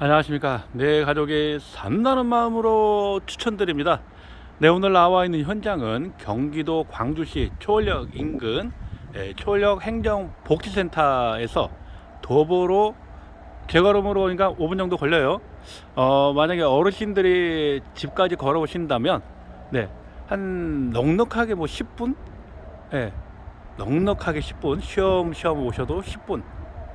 안녕하십니까. 내 가족이 산다는 마음으로 추천드립니다. 네, 오늘 나와 있는 현장은 경기도 광주시 초월역 인근 예, 초월역 행정복지센터에서 도보로 제걸음으로 그러니까 5분 정도 걸려요. 어, 만약에 어르신들이 집까지 걸어오신다면, 네, 한 넉넉하게 뭐 10분? 예, 넉넉하게 10분, 쉬엄쉬엄 오셔도 10분,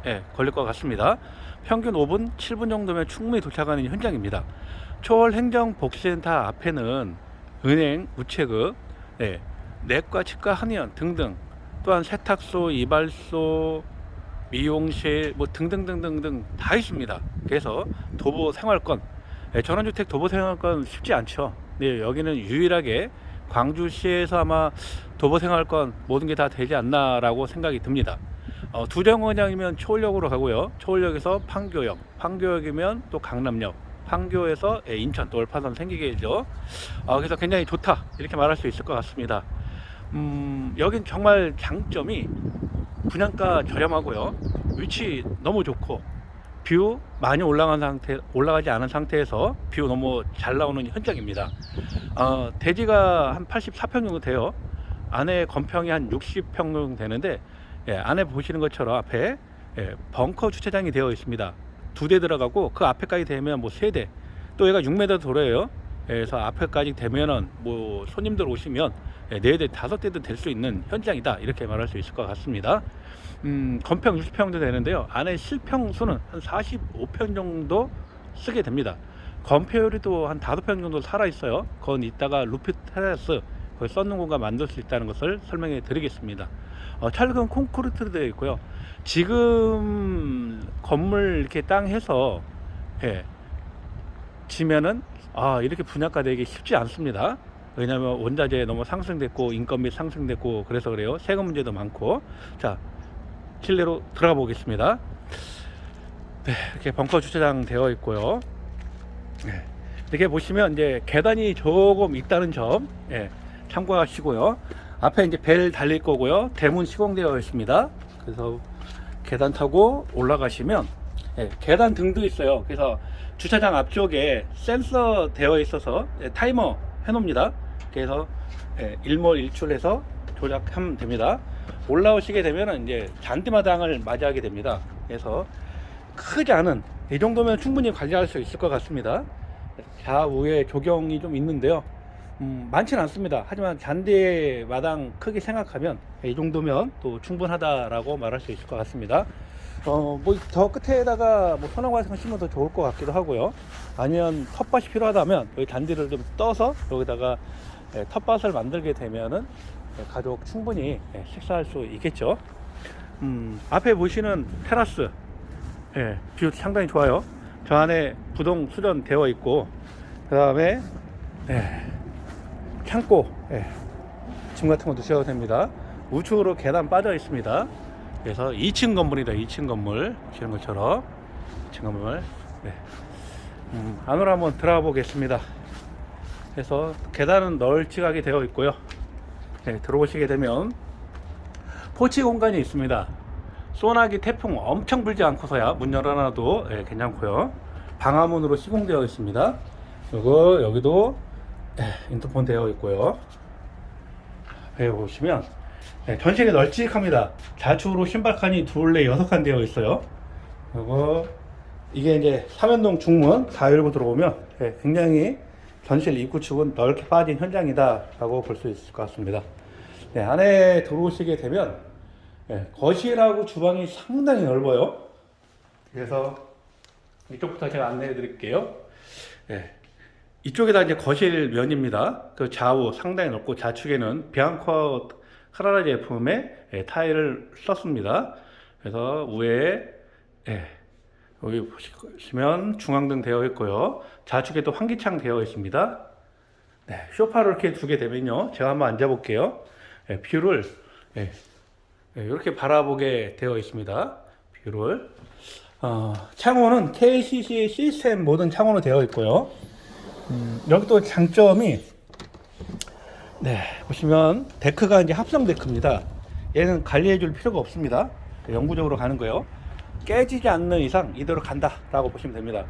예, 걸릴 것 같습니다. 평균 5분, 7분 정도면 충분히 도착하는 현장입니다. 초월 행정복지센터 앞에는 은행, 우체국, 예, 내과, 치과, 한의원 등등 또한 세탁소, 이발소, 미용실 뭐 등등등등등 다 있습니다. 그래서 도보 생활권, 예, 전원주택 도보 생활권 쉽지 않죠. 네, 여기는 유일하게 광주시에서 아마 도보 생활권 모든 게 다 되지 않나라고 생각이 듭니다. 어, 두정거장이면 초월역으로 가고요. 초월역에서 판교역, 판교역이면 또 강남역, 판교에서 예, 인천 또 올파선 생기게죠. 어, 그래서 굉장히 좋다 이렇게 말할 수 있을 것 같습니다. 음, 여긴 정말 장점이 분양가 저렴하고요. 위치 너무 좋고 뷰 많이 올라간 상태 올라가지 않은 상태에서 뷰 너무 잘 나오는 현장입니다. 어, 대지가 한 84평 정도 돼요. 안에 건평이 한 60평 정도 되는데 예, 안에 보시는 것처럼 앞에 예, 벙커 주차장이 되어 있습니다. 두 대 들어가고 그 앞에까지 되면 뭐 세 대. 또 얘가 6m 도로예요. 예, 그래서 앞에까지 되면은 뭐 손님들 오시면 예, 네 대, 다섯 대도 될 수 있는 현장이다 이렇게 말할 수 있을 것 같습니다. 음, 건평 60평 정도 되는데요. 안에 실평 수는 한 45평 정도 쓰게 됩니다. 건폐율이도 한 5평 정도 살아 있어요. 그건 이따가 루프 테라스 거기 써는 공간 만들 수 있다는 것을 설명해 드리겠습니다. 어, 철근 콘크리트로 되어 있고요. 지금 건물 이렇게 땅 해서 예, 지면은 아 이렇게 분양가 되기 쉽지 않습니다. 왜냐하면 원자재 너무 상승됐고 인건비 상승됐고 그래서 그래요. 세금 문제도 많고 자 실내로 들어가 보겠습니다. 네, 이렇게 벙커 주차장 되어 있고요. 네, 이렇게 보시면 이제 계단이 조금 있다는 점 예, 참고하시고요. 앞에 이제 벨 달릴 거고요. 대문 시공되어 있습니다. 그래서 계단 타고 올라가시면 예, 계단 등도 있어요. 그래서 주차장 앞쪽에 센서 되어 있어서 예, 타이머 해놓습니다. 그래서 예, 일몰일출해서 조작하면 됩니다. 올라오시게 되면 이제 잔디마당을 맞이하게 됩니다. 그래서 크지 않은 이 정도면 충분히 관리할 수 있을 것 같습니다. 좌우에 조경이 좀 있는데요. 음, 많지는 않습니다. 하지만 잔디 마당 크게 생각하면 이 정도면 또 충분하다라고 말할 수 있을 것 같습니다. 어, 뭐 더 끝에다가 뭐 소나무 같은 거 심으면 더 좋을 것 같기도 하고요. 아니면 텃밭이 필요하다면 여기 잔디를 좀 떠서 여기다가 예, 텃밭을 만들게 되면은 예, 가족 충분히 예, 식사할 수 있겠죠. 음, 앞에 보시는 테라스, 예, 뷰 상당히 좋아요. 저 안에 부동 수전 되어 있고, 그 다음에, 예, 창고, 예, 짐 같은 거 넣으셔도 됩니다. 우측으로 계단 빠져 있습니다. 그래서 2층 건물이다, 2층 건물. 보시는 것처럼. 2층 건물. 네. 음, 안으로 한번 들어가 보겠습니다. 그래서 계단은 널찍하게 되어 있고요. 네, 들어오시게 되면 포치 공간이 있습니다. 소나기 태풍 엄청 불지 않고서야 문 열어놔도 예, 괜찮고요. 방화문으로 시공되어 있습니다. 그리고 여기도 예, 인터폰 되어 있고요. 여기 보시면 예, 전실이 널찍합니다. 좌측으로 신발칸이 둘레 여섯 칸 되어 있어요. 그리고 이게 이제 삼연동 중문 다 열고 들어오면 예, 굉장히 전실 입구 측은 넓게 빠진 현장이다 라고 볼 수 있을 것 같습니다. 네, 안에 들어오시게 되면 예, 거실하고 주방이 상당히 넓어요. 그래서 이쪽부터 제가 안내해 드릴게요. 예, 이쪽에다 이제 거실 면입니다. 그 좌우 상당히 넓고 좌측에는 비앙커 카라라 제품의 예, 타일을 썼습니다. 그래서 위에 예, 여기 보시면 중앙등 되어 있고요. 좌측에 또 환기창 되어 있습니다. 네, 소파를 이렇게 두게 되면요. 제가 한번 앉아볼게요. 예, 뷰를 예, 예, 이렇게 바라보게 되어 있습니다. 뷰를. 어, 창호는 KCC 시스템 모든 창호로 되어 있고요. 음, 여기 또 장점이 네, 보시면 데크가 이제 합성 데크입니다. 얘는 관리해 줄 필요가 없습니다. 영구적으로 가는 거예요. 깨지지 않는 이상 이대로 간다라고 보시면 됩니다.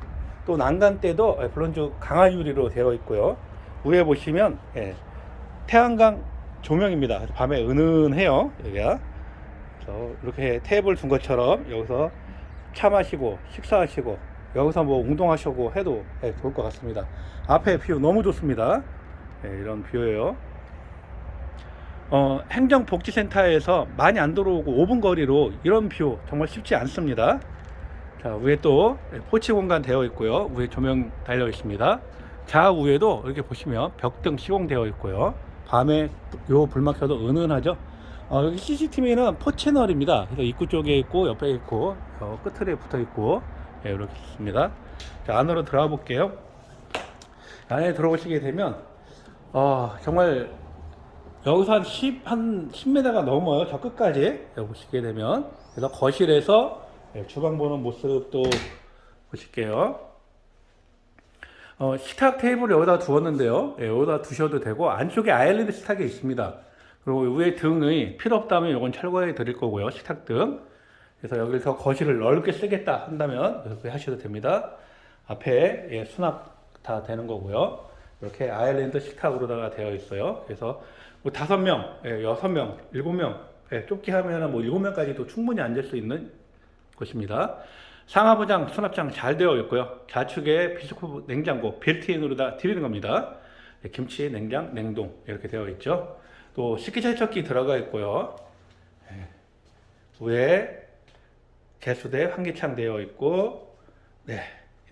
또 난간대도 예, 블론즈 강화 유리로 되어 있고요. 위에 보시면 예, 태양광 조명입니다. 밤에 은은해요. 여기가. 그래서 이렇게 테이블 둔 것처럼 여기서 차 마시고 식사하시고 여기서 뭐 운동하시고 해도 예, 좋을 것 같습니다. 앞에 뷰 너무 좋습니다. 예, 이런 뷰예요. 어, 행정복지센터에서 많이 안 들어오고 5분 거리로 이런 뷰 정말 쉽지 않습니다. 자, 위에 또 포치 공간 되어 있고요. 위에 조명 달려 있습니다. 좌우에도 이렇게 보시면 벽등 시공되어 있고요. 밤에 요 불막 켜도 은은하죠. 어, 여기 CCTV는 포 채널입니다. 그래서 입구 쪽에 있고 옆에 있고 어, 끝에 붙어 있고 예, 이렇게 있습니다. 자, 안으로 들어가 볼게요. 안에 들어오시게 되면 어, 정말 여기서 한 10, 한 10m가 넘어요. 저 끝까지. 여기 보시게 되면. 그래서 거실에서 예, 주방 보는 모습도 보실게요. 어, 식탁 테이블을 여기다 두었는데요. 예, 여기다 두셔도 되고, 안쪽에 아일랜드 식탁이 있습니다. 그리고 위에 등이 필요 없다면 이건 철거해 드릴 거고요. 식탁 등. 그래서 여기서 거실을 넓게 쓰겠다 한다면 이렇게 하셔도 됩니다. 앞에 예, 수납 다 되는 거고요. 이렇게 아일랜드 식탁으로다가 되어 있어요. 그래서 뭐 다섯 명, 예, 여섯 명, 일곱 명, 예, 좁게 하면은 뭐 일곱 명까지도 충분히 앉을 수 있는 곳입니다. 상하부장, 수납장 잘 되어 있고요. 좌측에 비스코프 냉장고 빌트인으로 다 드리는 겁니다. 예, 김치, 냉장, 냉동 이렇게 되어 있죠. 또 식기세척기 들어가 있고요. 예, 위에 개수대 환기창 되어 있고, 네,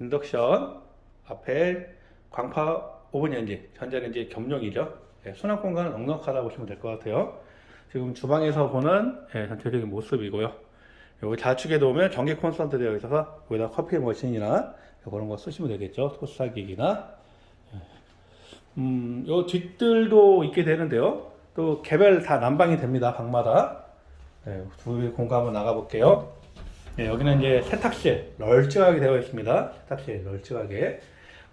인덕션 앞에 광파 오븐렌지, 전자레인지 겸용이죠. 예, 수납 공간은 넉넉하다 보시면 될 것 같아요. 지금 주방에서 보는 예, 전체적인 모습이고요. 여기 좌측에 놓으면 전기 콘센트 되어 있어서 여기다 커피 머신이나 그런 거 쓰시면 되겠죠. 토스하기기나. 음, 요 뒷들도 있게 되는데요. 또 개별 다 난방이 됩니다. 방마다. 예, 두 공간 한번 나가 볼게요. 예, 여기는 이제 세탁실 널찍하게 되어 있습니다. 세탁실 널찍하게.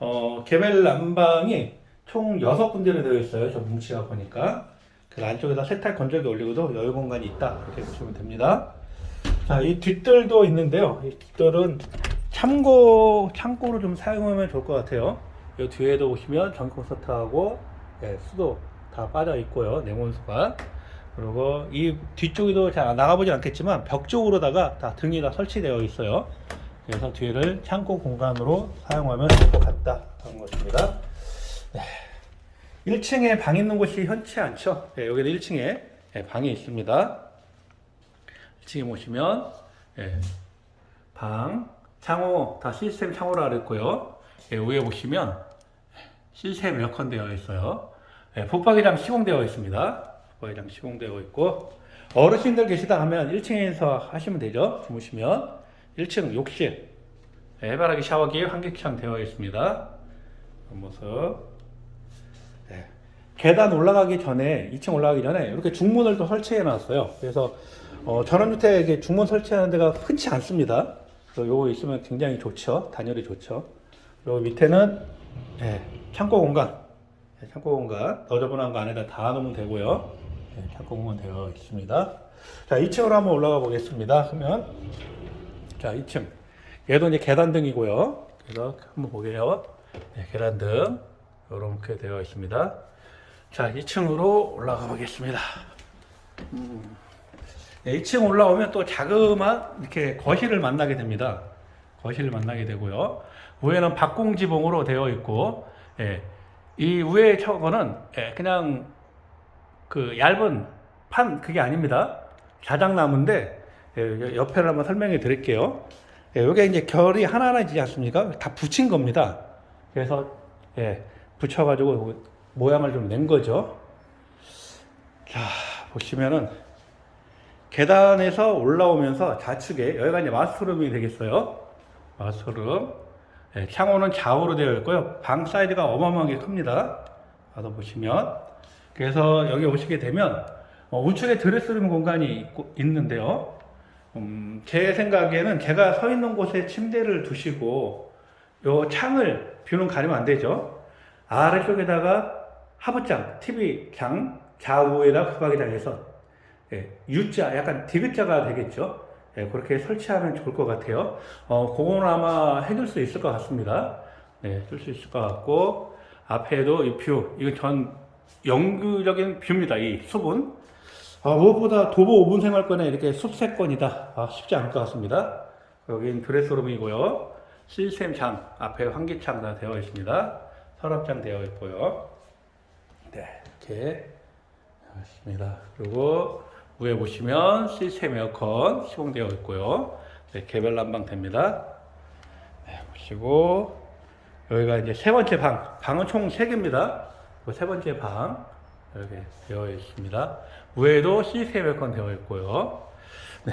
어, 개별 난방이 총 6군데로 되어 있어요. 저 뭉치가 보니까. 그 안쪽에다 세탁 건조기 올리고도 여유 공간이 있다. 이렇게 보시면 됩니다. 자, 이 뒷뜰도 있는데요. 이 뒷뜰은 참고, 창고로 좀 사용하면 좋을 것 같아요. 이 뒤에도 보시면 전기 콘서트하고 예, 수도 다 빠져 있고요. 냉온수가. 그리고 이 뒤쪽에도 잘 나가보진 않겠지만 벽 쪽으로다가 다 등이 다 설치되어 있어요. 그래서 뒤를 창고 공간으로 사용하면 될 것 같다 하는 것입니다. 네. 1층에 방 있는 곳이 흔치 않죠. 네, 여기는 1층에 방이 있습니다. 1층에 보시면 예, 방, 창호 다 시스템 창호로 알았고요. 예, 위에 보시면 시스템 에어컨 되어 있어요. 예, 붙박이장 시공되어 있습니다. 붙박이장 시공되어 있고 어르신들 계시다 하면 1층에서 하시면 되죠. 주무시면 1층 욕실 예, 해바라기 샤워기 환기창 되어 있습니다. 그 모습. 네. 계단 올라가기 전에 2층 올라가기 전에 이렇게 중문을 또 설치해 놨어요. 그래서 어, 전원주택에 중문 설치하는 데가 흔치 않습니다. 요거 있으면 굉장히 좋죠. 단열이 좋죠. 그리고 밑에는 예, 창고 공간, 예, 창고 공간 너저분한 거 안에다 다 넣으면 되고요. 예, 창고 공간 되어 있습니다. 자, 2층으로 한번 올라가 보겠습니다. 그러면 자, 2층. 얘도 이제 계단등이고요. 그래서 한번 보게요. 네, 계단등 이렇게 되어 있습니다. 자, 2층으로 올라가 보겠습니다. 음, 네, 2층 올라오면 또 자그마한 이렇게 거실을 만나게 됩니다. 거실을 만나게 되고요. 위에는 박공지봉으로 되어 있고, 예, 이 위에 저거는 예, 그냥 그 얇은 판 그게 아닙니다. 자작나무인데 예, 옆에를 한번 설명해 드릴게요. 예, 이게 이제 결이 하나하나 있지 않습니까? 다 붙인 겁니다. 그래서 예, 붙여가지고 모양을 좀 낸 거죠. 자 보시면은 계단에서 올라오면서 좌측에 여기가 이제 마스터룸이 되겠어요. 마스터룸. 예, 창호는 좌우로 되어 있고요. 방 사이즈가 어마어마하게 큽니다. 가서 보시면 그래서 여기 오시게 되면 어, 우측에 드레스룸 공간이 있고, 있는데요. 음, 제 생각에는 제가 서 있는 곳에 침대를 두시고 요 창을 뷰는 가리면 안 되죠. 아래쪽에다가 하부장, TV장 좌우에다 후방이장 해서 예, U자, 약간 디귿자가 되겠죠. 예, 그렇게 설치하면 좋을 것 같아요. 어, 그거는 아마 해줄 수 있을 것 같습니다. 네, 해줄 수 있을 것 같고, 앞에도 이 뷰, 이거 전 영구적인 뷰입니다. 이 숲은. 아, 무엇보다 도보 5분 생활권에 이렇게 숲세권이다. 아, 쉽지 않을 것 같습니다. 여긴 드레스룸이고요. 시스템 창, 앞에 환기창 다 되어 있습니다. 서랍장 되어 있고요. 네, 이렇게 있습니다. 그리고 위에 보시면 시스템 에어컨 시공되어 있고요. 네, 개별 난방 됩니다. 네, 보시고 여기가 이제 세 번째 방. 방은 총 3개입니다. 세 번째 방 이렇게 되어 있습니다. 위에도 시스템 에어컨 되어 있고요. 네.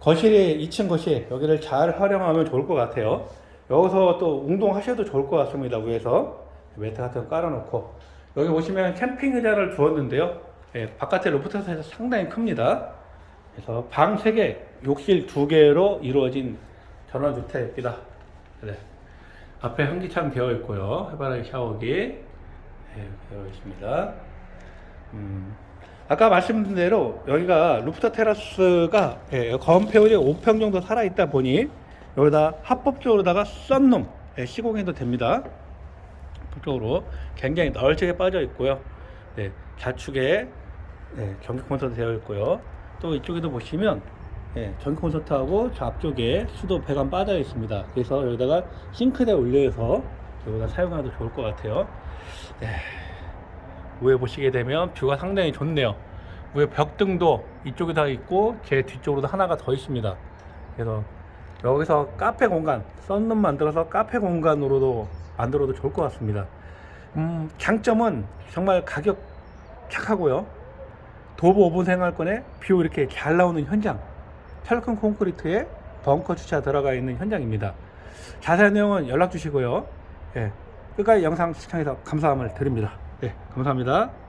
거실이 2층 거실 여기를 잘 활용하면 좋을 것 같아요. 여기서 또 운동하셔도 좋을 것 같습니다. 위에서 매트 같은 거 깔아놓고 여기 보시면 캠핑 의자를 두었는데요. 예, 바깥에 로프트에서 상당히 큽니다. 그래서 방 3개, 욕실 2개로 이루어진 전원주택입니다. 네. 앞에 환기창 되어 있고요. 해바라기 샤워기 네, 되어 있습니다. 음, 아까 말씀드린 대로 여기가 루프탑 테라스가 예, 건폐율이 5평 정도 살아있다 보니 여기다 합법적으로다가 썬룸 예, 시공해도 됩니다. 합법적으로 굉장히 널찍게 빠져 있고요. 네, 좌측에 네, 전기 콘서트 되어 있고요. 또 이쪽에도 보시면 예, 전기 콘서트하고 저 앞쪽에 수도 배관 빠져 있습니다. 그래서 여기다가 싱크대 올려서 여기다 사용해도 좋을 것 같아요. 네, 위에 보시게 되면 뷰가 상당히 좋네요. 위에 벽등도 이쪽에 다 있고 제 뒤쪽으로도 하나가 더 있습니다. 그래서 여기서 카페 공간, 썬룸 만들어서 카페 공간으로도 만들어도 좋을 것 같습니다. 음, 장점은 정말 가격 착하고요. 도보 5분 생활권에 뷰 이렇게 잘 나오는 현장. 철근 콘크리트에 벙커 주차 들어가 있는 현장입니다. 자세한 내용은 연락 주시고요. 예, 끝까지 영상 시청해서 감사함을 드립니다. 예, 감사합니다.